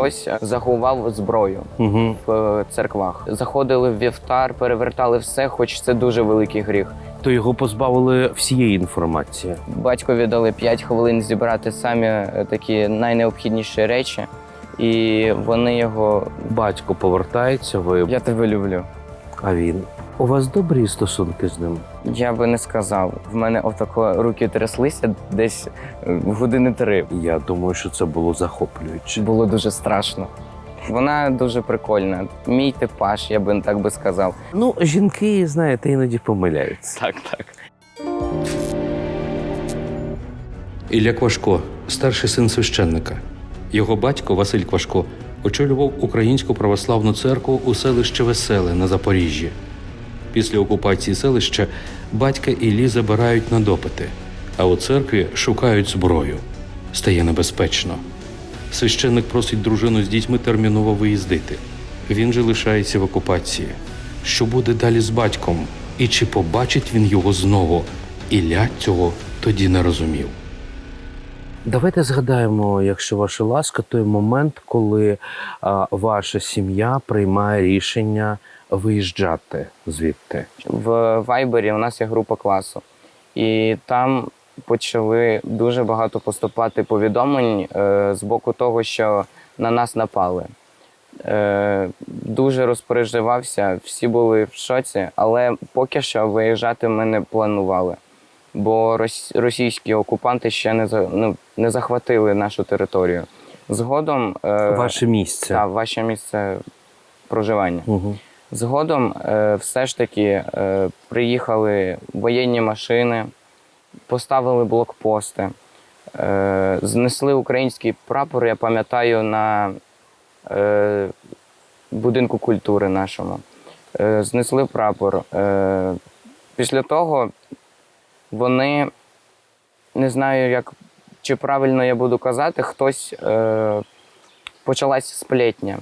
хтось заховав зброю Угу. в е, церквах. Заходили в вівтар, перевертали все, хоч це дуже великий гріх. То його позбавили всієї інформації. Батькові дали 5 хвилин зібрати самі е, такі найнеобхідніші речі, і вони його. Батько повертається, ви Я тебе люблю. а він. У вас добрі стосунки з ним? Я би не сказав. В мене отако руки тряслися десь е, години три. Я думаю, що це було захоплююче. Було дуже страшно. Вона дуже прикольна. Мій типаж, я би так би сказав. Ну, жінки, знаєте, іноді помиляються. Так, так. Ілля Квашко, старший син священника. Його батько Василь Квашко очолював Українську православну церкву у селищі Веселе на Запоріжжі. Після окупації селища батька Іллі забирають на допити, а у церкві шукають зброю. Стає небезпечно. Священник просить дружину з дітьми терміново виїздити. Він же лишається в окупації. Що буде далі з батьком? І чи побачить він його знову? Ілля цього тоді не розумів. Давайте згадаємо, якщо ваша ласка, той момент, коли а, ваша сім'я приймає рішення виїжджати звідти. В Вайбері у нас є група класу, і там почали дуже багато поступати повідомлень е, з боку того, що на нас напали. Е, дуже розпереживався, всі були в шоці, але поки що виїжджати ми не планували. Бо російські окупанти ще не, за- ну, не захватили нашу територію. Згодом е, Ваше місце. та, ваше місце проживання. Угу. Згодом е, все ж таки е, приїхали воєнні машини, поставили блокпости, е, знесли український прапор, я пам'ятаю, на будинку культури нашому. Знесли прапор. Після того вони, не знаю, як, чи правильно я буду казати, хтось почалась сплетня.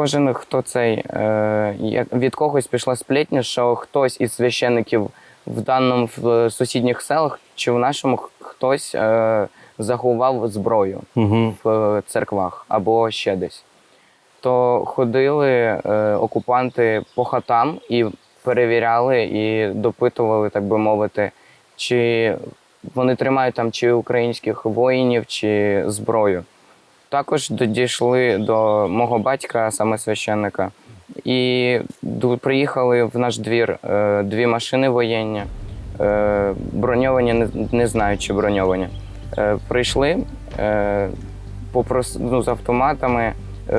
Кожен, хто цей е, від когось пішла сплетня, що хтось із священиків в даному в сусідніх селах чи в нашому хтось е, заховав зброю Угу. в церквах або ще десь. То ходили е, окупанти по хатам і перевіряли і допитували, так би мовити, чи вони тримають там чи українських воїнів, чи зброю. Також дійшли до мого батька, саме священника, і приїхали в наш двір е, дві машини воєнні, е, броньовані, не, знаю, чи броньовані. Е, прийшли попрос, ну, з автоматами,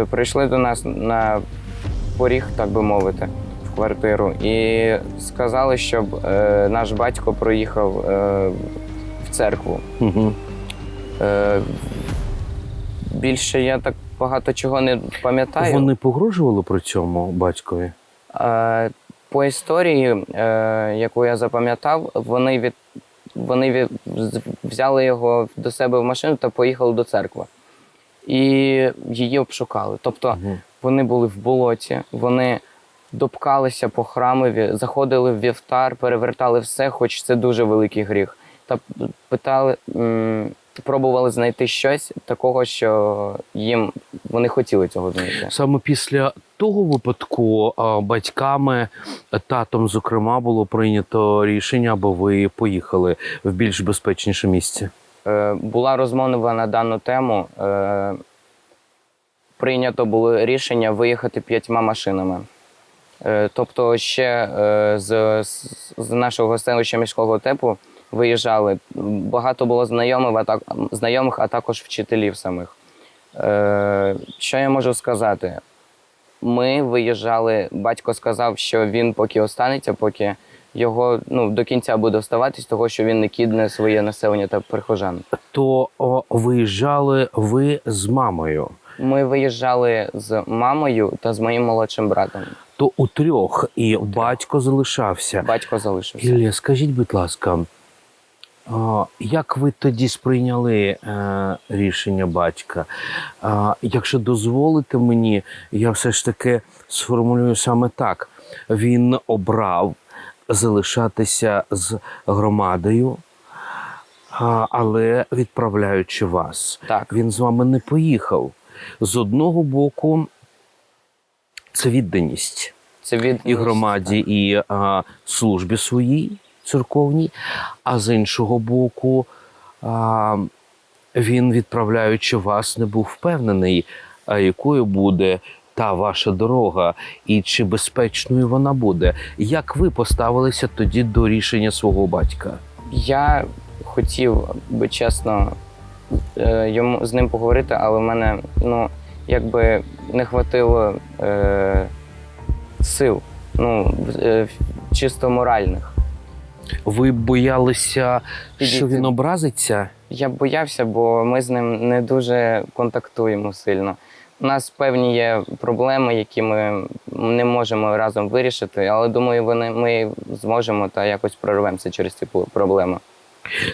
прийшли до нас на поріг, так би мовити, в квартиру, і сказали, щоб наш батько проїхав в церкву. Угу. Більше я так багато чого не пам'ятаю. Вони погрожували при цьому батькові? Е, по історії, е, яку я запам'ятав, вони від вони від, взяли його до себе в машину та поїхали до церкви. І її обшукали. Тобто Угу. вони були в болоті, вони допкалися по храмові, заходили в вівтар, перевертали все, хоч це дуже великий гріх. Та питали, пробували знайти щось такого, що їм вони хотіли цього знайти. Саме після того випадку батьками, татом, зокрема, було прийнято рішення, аби ви поїхали в більш безпечніше місце. Е, була розмова на дану тему. Е, прийнято було рішення виїхати п'ятьма машинами. Е, тобто, ще з нашого селища міського типу виїжджали. Багато було знайомих, а, так, знайомих, а також вчителів самих. Е, що я можу сказати? Ми виїжджали, батько сказав, що він поки останеться, поки його ну, до кінця буде оставатись, того що він не кидне своє населення та прихожан. То о, виїжджали ви з мамою. Ми виїжджали з мамою та з моїм молодшим братом. То у трьох і батько залишався. Батько залишився. Ілля, скажіть, будь ласка, як ви тоді сприйняли е, рішення батька? Якщо дозволите мені, я все ж таки сформулюю саме так: він обрав залишатися з громадою, але відправляючи вас, Так, він з вами не поїхав. З одного боку, це відданість це від і громаді, і а, службі своїй церковній, а з іншого боку, він, відправляючи вас, не був впевнений, якою буде та ваша дорога, і чи безпечною вона буде. Як ви поставилися тоді до рішення свого батька? Я хотів би чесно е, йому з ним поговорити, але в мене ну якби не хватило е, сил, ну е, чисто моральних. Ви боялися, що він образиться? Я боявся, бо ми з ним не дуже контактуємо сильно. У нас певні є проблеми, які ми не можемо разом вирішити, але думаю, вони ми зможемо та якось прорвемося через ці проблеми.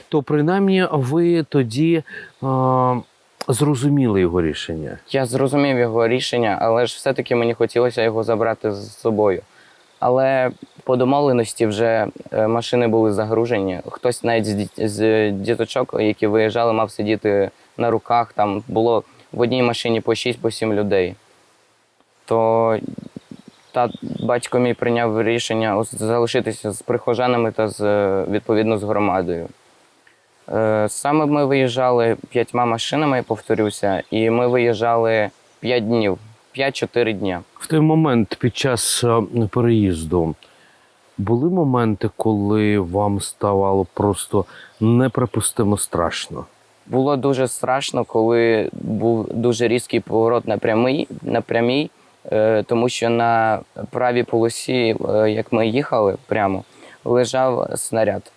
То принаймні ви тоді а, зрозуміли його рішення. Я зрозумів його рішення, але ж все-таки мені хотілося його забрати з собою. Але по домовленості вже е, машини були загружені. Хтось навіть з, діточок, які виїжджали, мав сидіти на руках. Там було в одній машині по 6-7 людей. То та батько мій прийняв рішення залишитися з прихожанами та з, відповідно з громадою. Е, Саме ми виїжджали п'ятьма машинами, я повторюся, і ми виїжджали 5 днів, 5-4 дня. В той момент під час е, переїзду були моменти, коли вам ставало просто неприпустимо страшно. Було дуже страшно, коли був дуже різкий поворот на прямий, на прямій, е, тому що на правій полосі, е, як ми їхали прямо, лежав снаряд.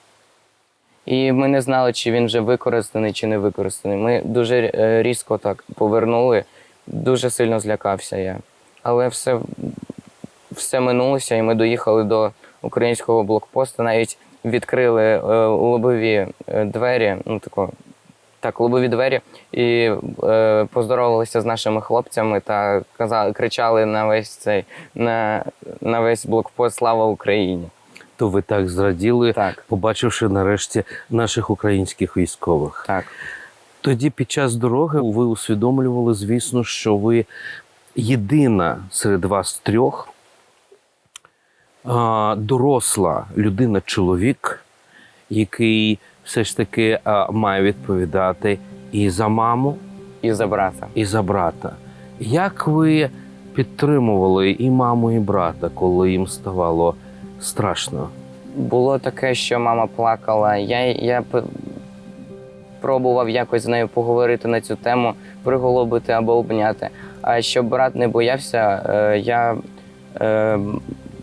І ми не знали, чи він вже використаний, чи не використаний. Ми дуже е, різко так повернули, дуже сильно злякався я. Але все, все минулося, і ми доїхали до українського блокпосту, навіть відкрили е, лобові е, двері, ну тако, так, лобові двері, і е, поздоровалися з нашими хлопцями та казали, кричали на весь цей на, на весь блокпост Слава Україні! То ви так зраділи, Так, побачивши нарешті наших українських військових. так. Тоді під час дороги ви усвідомлювали, звісно, що ви єдина серед вас трьох а, доросла людина, чоловік, який все ж таки а, має відповідати і за маму, І за брата. і за брата. Як ви підтримували і маму, і брата, коли їм ставало страшно? Було таке, що мама плакала. Я, я пробував якось з нею поговорити на цю тему, приголубити або обняти. А щоб брат не боявся, е, я е,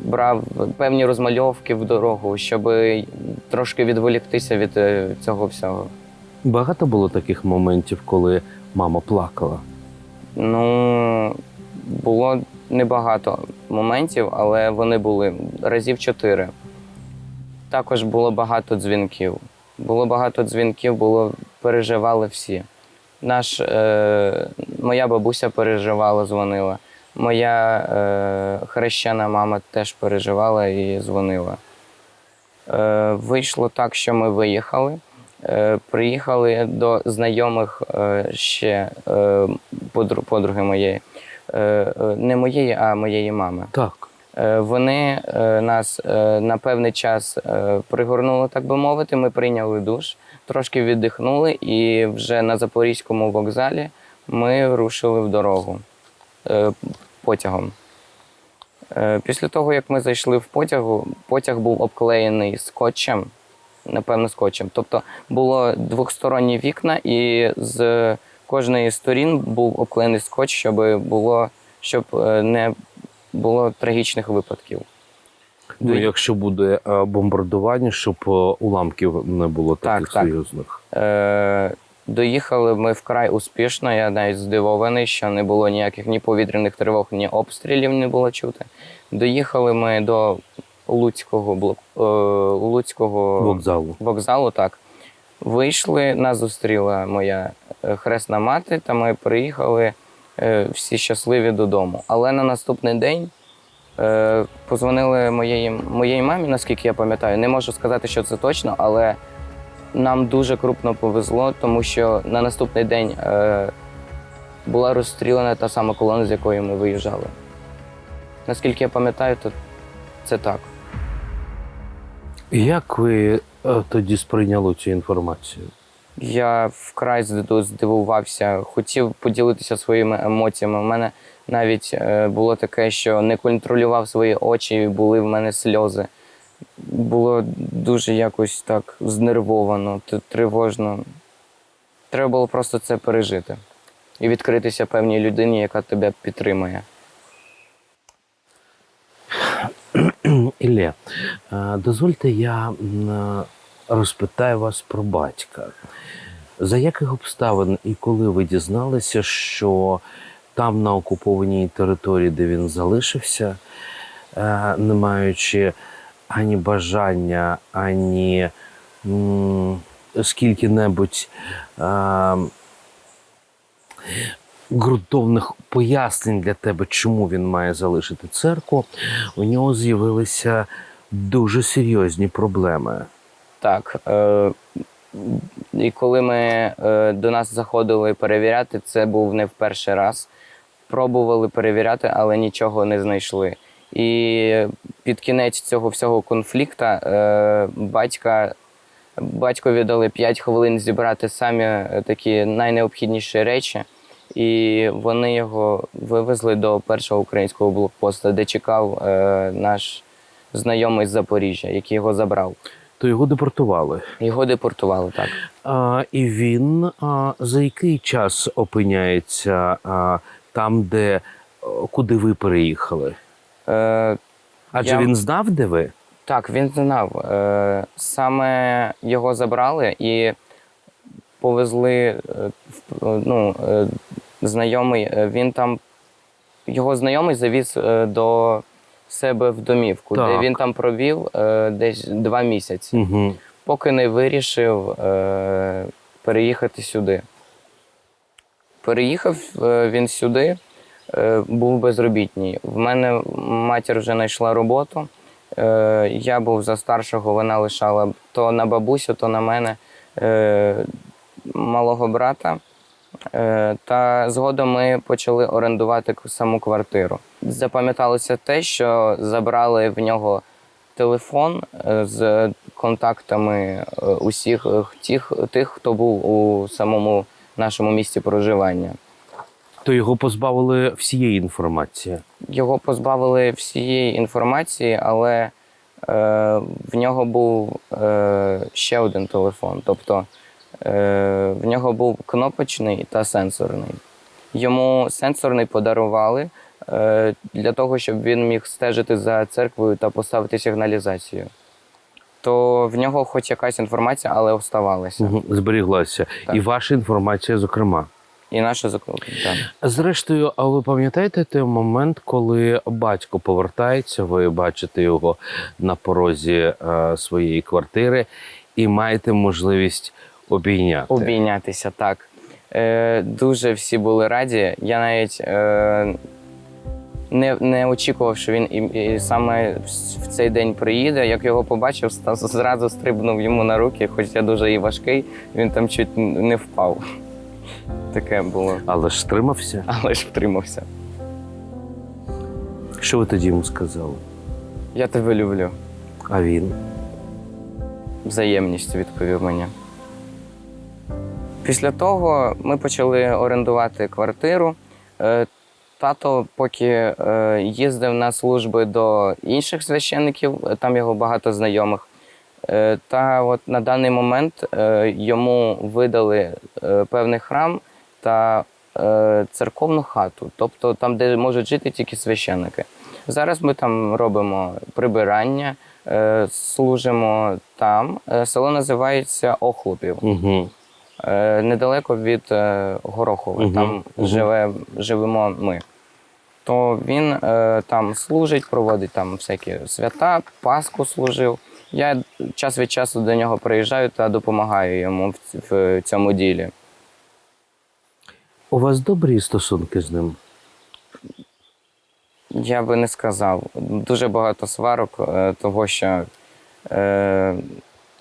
брав певні розмальовки в дорогу, щоб трошки відволіктися від е, цього всього. Багато було таких моментів, коли мама плакала. Ну, було небагато моментів, але вони були разів чотири. Також було багато дзвінків. Було багато дзвінків, було, переживали всі. Наш, е, моя бабуся переживала, дзвонила. Моя е, хрещена мама теж переживала і дзвонила. Е, вийшло так, що ми виїхали. Е, приїхали до знайомих е, ще е, подруг- подруги моєї. Е, е, не моєї, а моєї мами. Так. Е, Вони е, нас е, на певний час е, пригорнули, так би мовити. Ми прийняли душ, трошки віддихнули, і вже на Запорізькому вокзалі ми рушили в дорогу е, потягом. Е, Після того, як ми зайшли в потягу, потяг був обклеєний скотчем, напевно, скотчем. Тобто було двохсторонні вікна, і з кожної з сторін був обклеєний скотч, щоб було, щоб е, не було трагічних випадків. Ну, якщо буде е, бомбардування, щоб уламків не було таких так. серйозних. Е, доїхали ми вкрай успішно. Я навіть здивований, що не було ніяких ні повітряних тривог, ні обстрілів не було чути. Доїхали ми до Луцького блок, е, Луцького Вокзалу. вокзалу. Так. Вийшли, нас зустріла моя е, хресна мати, та ми приїхали е, всі щасливі додому. Але на наступний день позвонили моєї, моєї мамі, наскільки я пам'ятаю. Не можу сказати, що це точно, але нам дуже крупно повезло, тому що на наступний день е, була розстріляна та сама колона, з якої ми виїжджали. Наскільки я пам'ятаю, то це так. Як ви е, тоді сприйняли цю інформацію? Я вкрай здивувався, хотів поділитися своїми емоціями. У мене навіть е, було таке, що не контролював свої очі, і були в мене сльози. Було дуже якось так знервовано, тривожно. Треба було просто це пережити і відкритися певній людині, яка тебе підтримує. Ілля, е, дозвольте, я розпитаю вас про батька. За яких обставин і коли ви дізналися, що там, на окупованій території, де він залишився, е, не маючи ані бажання, ані скільки-небудь е, ґрунтовних пояснень для тебе, чому він має залишити церкву, у нього з'явилися дуже серйозні проблеми. Так. Е, і коли ми е, до нас заходили перевіряти, це був не в перший раз. Пробували перевіряти, але нічого не знайшли. І під кінець цього всього конфлікту е, батька, батькові дали 5 хвилин зібрати самі е, такі найнеобхідніші речі. І вони його вивезли до першого українського блокпосту, де чекав е, наш знайомий з Запоріжжя, який його забрав. То його депортували. Його депортували так. А, і він а, за який час опиняється а, там, де куди ви переїхали? Е, Адже Я- він знав, де ви? так, він знав. Е, саме його забрали і повезли е, в- ну, е, знайомий. е, Він там його знайомий завіз е, до себе в домівку, де він там провів е, десь два місяці. Угу. поки не вирішив е, переїхати сюди. Переїхав е, він сюди, був безробітній. В мене матір вже знайшла роботу. Е, я був за старшого, вона лишала то на бабусю, то на мене е, малого брата. Е, Та згодом ми почали орендувати саму квартиру. Запам'яталося те, що забрали в нього телефон е, з контактами е, усіх е, тих, тих, хто був у самому нашому місці проживання. То його позбавили всієї інформації. Його позбавили всієї інформації, але е, в нього був е, ще один телефон. Тобто е, в нього був кнопочний та сенсорний. Йому сенсорний подарували е, для того, щоб він міг стежити за церквою та поставити сигналізацію. То в нього хоч якась інформація, але оставалася. Зберіглася. Так. І ваша інформація, зокрема. І наша закупка. Зрештою, а ви пам'ятаєте той момент, коли батько повертається, ви бачите його на порозі е, своєї квартири і маєте можливість обійняти? Обійнятися, так. Е, дуже всі були раді. Я навіть е, не, не очікував, що він і, і саме в цей день приїде. Як його побачив, зразу стрибнув йому на руки, хоч я дуже і важкий, він там чуть не впав. Таке було, Але ж стримався. але ж втримався. Що ви тоді йому сказали? Я тебе люблю. А він? взаємністю відповів мені. Після того ми почали орендувати квартиру. Е, Тато, поки е, їздив на служби до інших священників, е, там його багато знайомих. Та от на даний момент йому видали певний храм та е, церковну хату, тобто там, де можуть жити тільки священники. Зараз ми там робимо прибирання, е, служимо там. Е, Село називається Охлупів, Угу. е, недалеко від е, Горохова. Мгм, Там мгм. живе, живемо ми. То він е, там служить, проводить там всякі свята, Пасху служив. Я час від часу до нього приїжджаю та допомагаю йому в, в цьому ділі. У вас добрі стосунки з ним? Я би не сказав. Дуже багато сварок, е, того що е,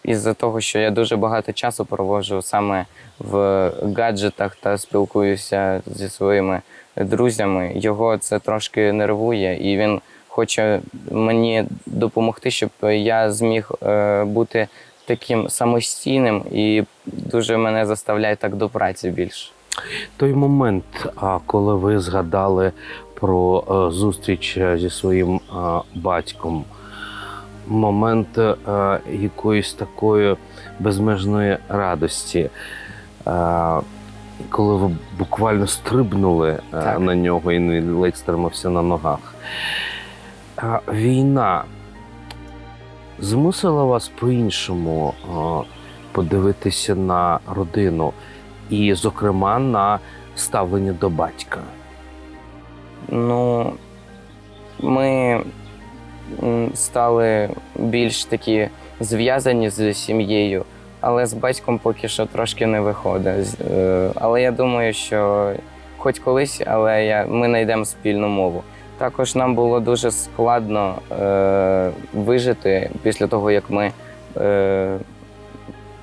із-за того, що я дуже багато часу проводжу саме в гаджетах та спілкуюся зі своїми друзями, його це трошки нервує, і він хоче мені допомогти, щоб я зміг е, бути таким самостійним і дуже мене заставляє так до праці більше. Той момент, коли ви згадали про е, зустріч е, зі своїм е, батьком, момент якоїсь такої безмежної радості, коли ви буквально стрибнули Так. на нього і не ледь стримався на ногах. Війна змусила вас по-іншому подивитися на родину і, зокрема, на ставлення до батька. Ну, ми стали більш такі зв'язані з сім'єю, але з батьком поки що трошки не виходить. Е, Але я думаю, що хоч колись, але я, ми знайдемо спільну мову. Також нам було дуже складно е, вижити після того, як ми е,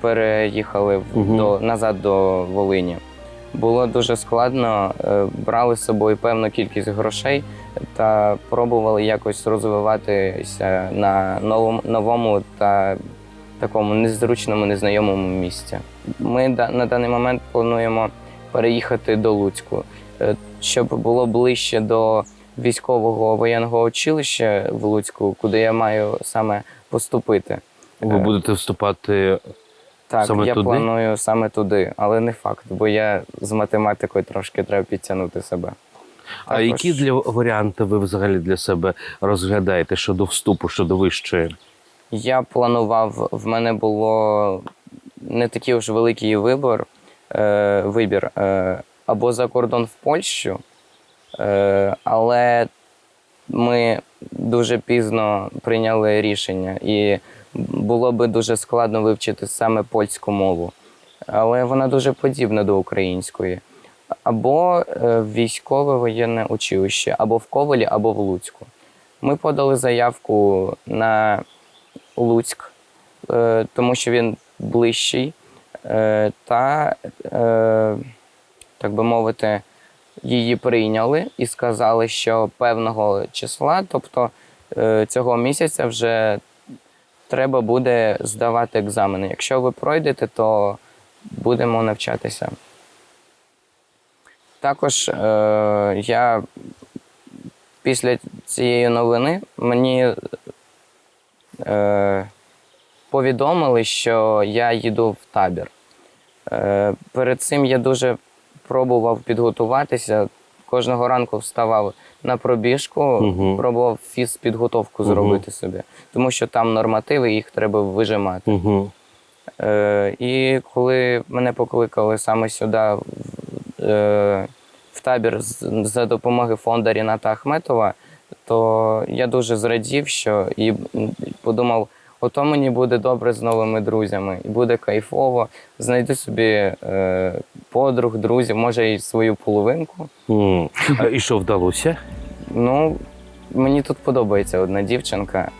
переїхали Мгм. до, назад до Волині. Було дуже складно, е, брали з собою певну кількість грошей та пробували якось розвиватися на новому, новому та такому незручному, незнайомому місці. Ми на даний момент плануємо переїхати до Луцьку, е, щоб було ближче до військового воєнного училища в Луцьку, куди я маю саме поступити. Ви Е, будете вступати Так, Саме я туди? планую саме туди, але не факт, бо я з математикою трошки треба підтягнути себе. А Також які для варіанти ви взагалі для себе розглядаєте щодо вступу, щодо вищої? Я планував, в мене було не такий уж великий вибір, е, вибір е, або за кордон в Польщу, е, але ми дуже пізно прийняли рішення, і було би дуже складно вивчити саме польську мову. Але вона дуже подібна до української. Або е, військове воєнне училище, або в Ковелі, або в Луцьку. Ми подали заявку на Луцьк, е, тому що він ближчий, е, та, так би мовити, її прийняли і сказали, що певного числа, тобто цього місяця, вже треба буде здавати екзамени. Якщо ви пройдете, то будемо навчатися. Також е, я після цієї новини мені е, повідомили, що я їду в табір. Е, перед цим я дуже пробував підготуватися. Кожного ранку вставав на пробіжку, Мгм. пробував фізпідготовку зробити собі, тому що там нормативи, їх треба вижимати. Угу. Е, і коли мене покликали саме сюди, в, е, в табір з- за допомоги фонду Ріната Ахметова, то я дуже зрадів, що і подумав, ото мені буде добре з новими друзями, і буде кайфово. Знайду собі е, подруг, друзів, може і свою половинку. А і що вдалося? Ну, мені тут подобається одна дівчинка,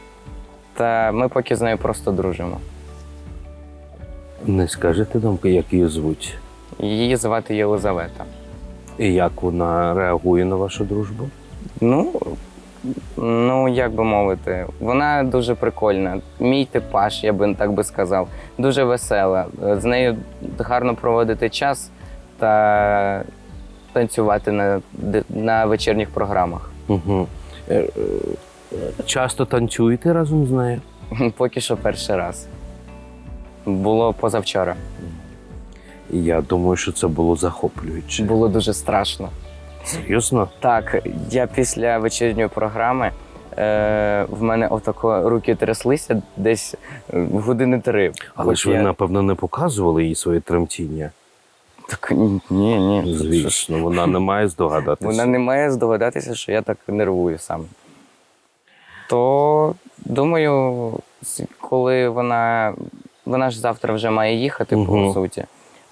та ми поки з нею просто дружимо. Не скажете нам, як її звуть? Її звати Єлизавета. І як вона реагує на вашу дружбу? Ну, ну як би мовити, вона дуже прикольна. Мій типаж, я би так би сказав, дуже весела. З нею гарно проводити час та танцювати на, на вечірніх програмах. Угу. Часто танцюєте разом з нею? Поки що перший раз. Було позавчора. Я думаю, що це було захоплююче. Було дуже страшно. Серйозно? Так, я після вечірньої програми е, в мене отако руки тряслися десь е, години три. Але ж ви, я- напевно, не показували їй своє тремтіння. Так ні, ні. Звісно, вона не має здогадатися. Вона не має здогадатися, що я так нервую сам. То думаю, коли вона. Вона ж завтра вже має їхати, Мгм. по суті.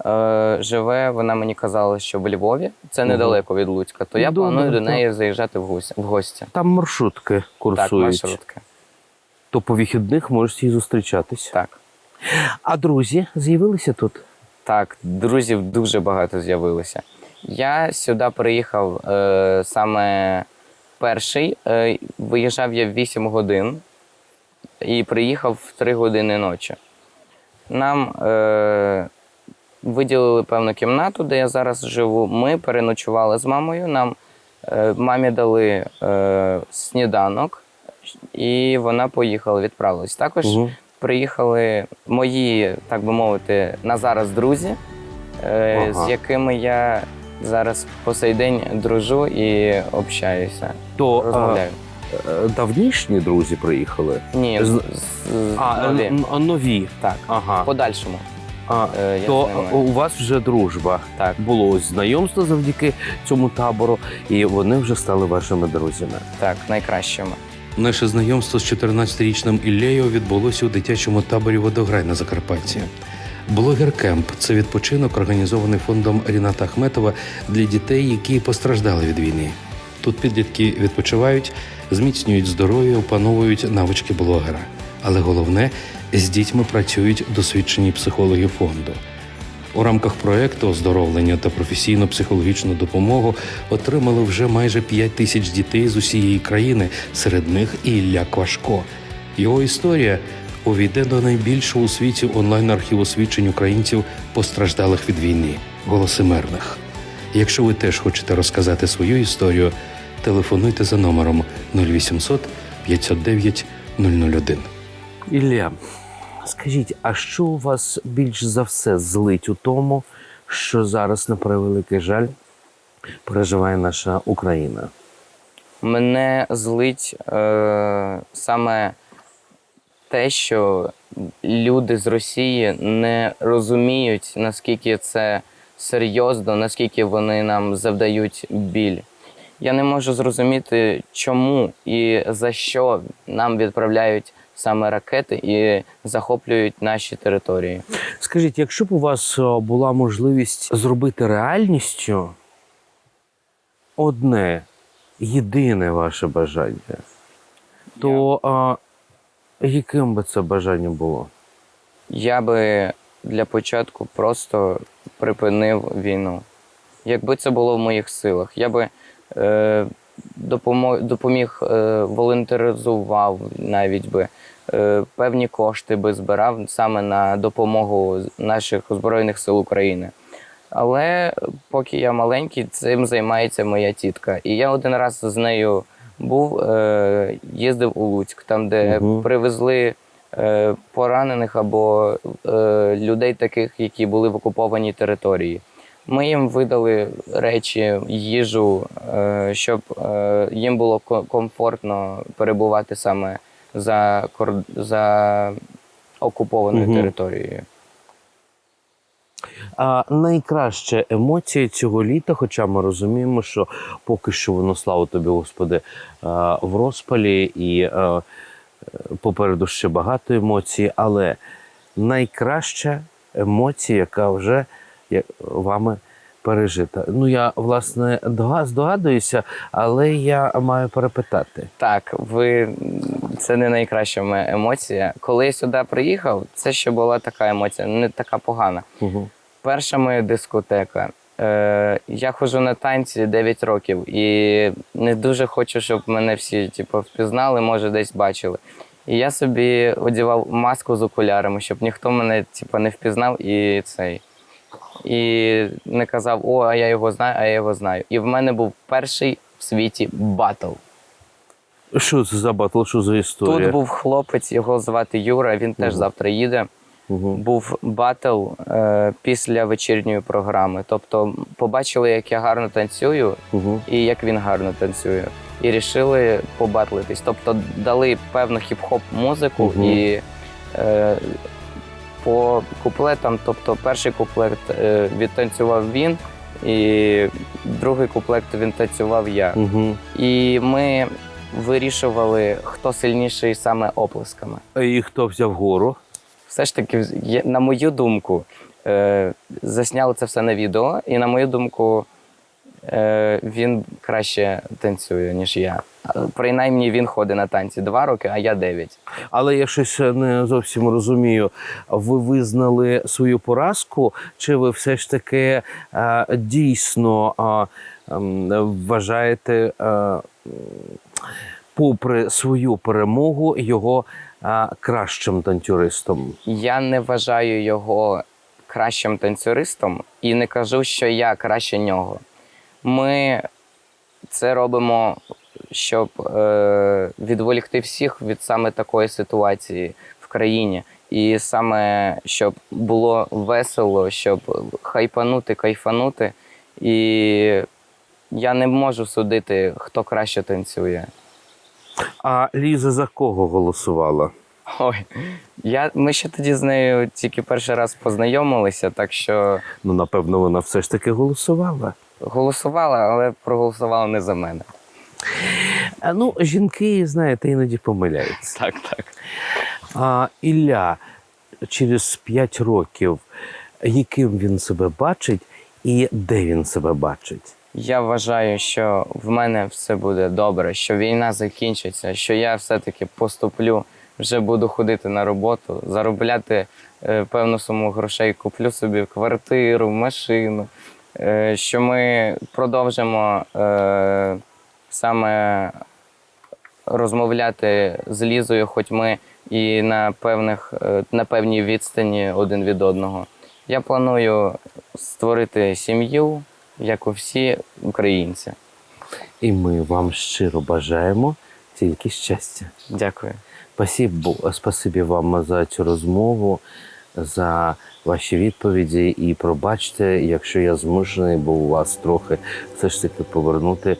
Е, живе, вона мені казала, що в Львові, це недалеко від Луцька, то я Добре, планую до так. неї заїжджати в гості. В гості. Там маршрутки Так, маршрутки. То по вихідних можете її зустрічатися. Так. А друзі з'явилися тут? Так, друзів дуже багато з'явилося. Я сюди приїхав е, саме перший. Е, виїжджав я в 8 годин і приїхав в 3 години ночі. Нам е, виділили певну кімнату, де я зараз живу. Ми переночували з мамою. Нам е, мамі дали е, сніданок, і вона поїхала, відправилась. Також Угу. приїхали мої, так би мовити, на зараз друзі, е, Ага. з якими я зараз по сей день дружу і общаюся, То розмовляю. е, давнішні друзі приїхали? Ні, з- з, з, А, нові. а нові. так, Ага. подальшому. А, Е, я то з у вас вже дружба. Так, Було ось знайомство завдяки цьому табору, і вони вже стали вашими друзями. так, найкращими. Наше знайомство з 14-річним Іллею відбулося у дитячому таборі Водограй на Закарпатті. Блогер Кемп це відпочинок, організований фондом Ріната Ахметова для дітей, які постраждали від війни. Тут підлітки відпочивають, зміцнюють здоров'я, опановують навички блогера. Але головне з дітьми працюють досвідчені психологи фонду. У рамках проекту оздоровлення та професійно-психологічну допомогу отримали вже майже 5 тисяч дітей з усієї країни, серед них і Ілля Квашко. Його історія увійде до найбільшого у світі онлайн-архіву свідчень українців, постраждалих від війни, голоси мирних. Якщо ви теж хочете розказати свою історію, телефонуйте за номером 0800 509 001. Ілля, скажіть, а що у вас більш за все злить у тому, що зараз, на превеликий жаль, переживає наша Україна? Мене злить е, саме те, що люди з Росії не розуміють, наскільки це серйозно, наскільки вони нам завдають біль. Я не можу зрозуміти, чому і за що нам відправляють саме ракети і захоплюють наші території. Скажіть, якщо б у вас е, була можливість зробити реальністю одне єдине ваше бажання, то а, яким би це бажання було? Я би для початку просто припинив війну. Якби це було в моїх силах, я би е, допоміг, е, волонтеризував навіть би, е, певні кошти би збирав саме на допомогу наших Збройних сил України. Але поки я маленький, цим займається моя тітка. І я один раз з нею був, е, їздив у Луцьк, там, де Мгм. привезли е, поранених або е, людей таких, які були в окупованій території. Ми їм видали речі, їжу, е, щоб е, їм було комфортно перебувати саме за, за окупованою Мгм. територією. А найкраща емоція цього літа, хоча ми розуміємо, що поки що воно, слава тобі, Господи, в розпалі і е, попереду ще багато емоцій, але найкраща емоція, яка вже вами пережита. Ну, я, власне, здогадуюся, але я маю перепитати. Так, ви це не найкраща моя емоція. Коли я сюди приїхав, це ще була така емоція, не така погана. Угу. Перша моя дискотека. Е, я ходжу на танці 9 років і не дуже хочу, щоб мене всі типу, впізнали, може, десь бачили. І я собі одягав маску з окулярами, щоб ніхто мене типу, не впізнав і цей. І не казав, о, а я його знаю, а я його знаю. І в мене був перший в світі батл. Що це за батл, що за історія? Тут був хлопець, його звати Юра, він теж Мгм. завтра їде. Угу. Був батл е, після вечірньої програми. Тобто побачили, як я гарно танцюю Угу. і як він гарно танцює. І рішили побатлитись. Тобто дали певну хіп-хоп музику Мгм. і е, по куплетам, тобто перший куплет е, відтанцював він, і другий куплет він танцював я. Угу. І ми вирішували, хто сильніший саме оплесками. І хто взяв гору? Все ж таки, на мою думку, е, засняли це все на відео, і на мою думку, Е, він краще танцює, ніж я. Принаймні він ходить на танці два роки, а я дев'ять. Але я щось не зовсім розумію. Ви визнали свою поразку, чи ви все ж таки е, дійсно е, ем, вважаєте, е, попри свою перемогу, його е, кращим танцюристом? Я не вважаю його кращим танцюристом і не кажу, що я краще нього. Ми це робимо, щоб е, відволікти всіх від саме такої ситуації в країні. І саме щоб було весело, щоб хайпанути, кайфанути. І я не можу судити, хто краще танцює. А Ліза за кого голосувала? Ой, я, ми ще тоді з нею тільки перший раз познайомилися, так що Ну, напевно, вона все ж таки голосувала. голосувала, але проголосувала не за мене. Ну, жінки, знаєте, іноді помиляються. Так, так. А Ілля через 5 років, яким він себе бачить і де він себе бачить? Я вважаю, що в мене все буде добре, що війна закінчиться, що я все-таки поступлю, вже буду ходити на роботу, заробляти е, певну суму грошей, куплю собі квартиру, машину, е, що ми продовжимо е, саме розмовляти з Лізою, хоч ми і на, певних, е, на певній відстані один від одного. Я планую створити сім'ю, як у всі українці. І ми вам щиро бажаємо тільки щастя. Дякую. Спасибо, спасибі вам за цю розмову, за ваші відповіді. І пробачте, якщо я змушений був вас трохи все ж таки повернути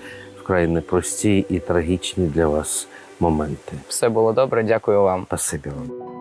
вкрай непрості і трагічні для вас моменти. Все було добре, дякую вам. Спасибі вам.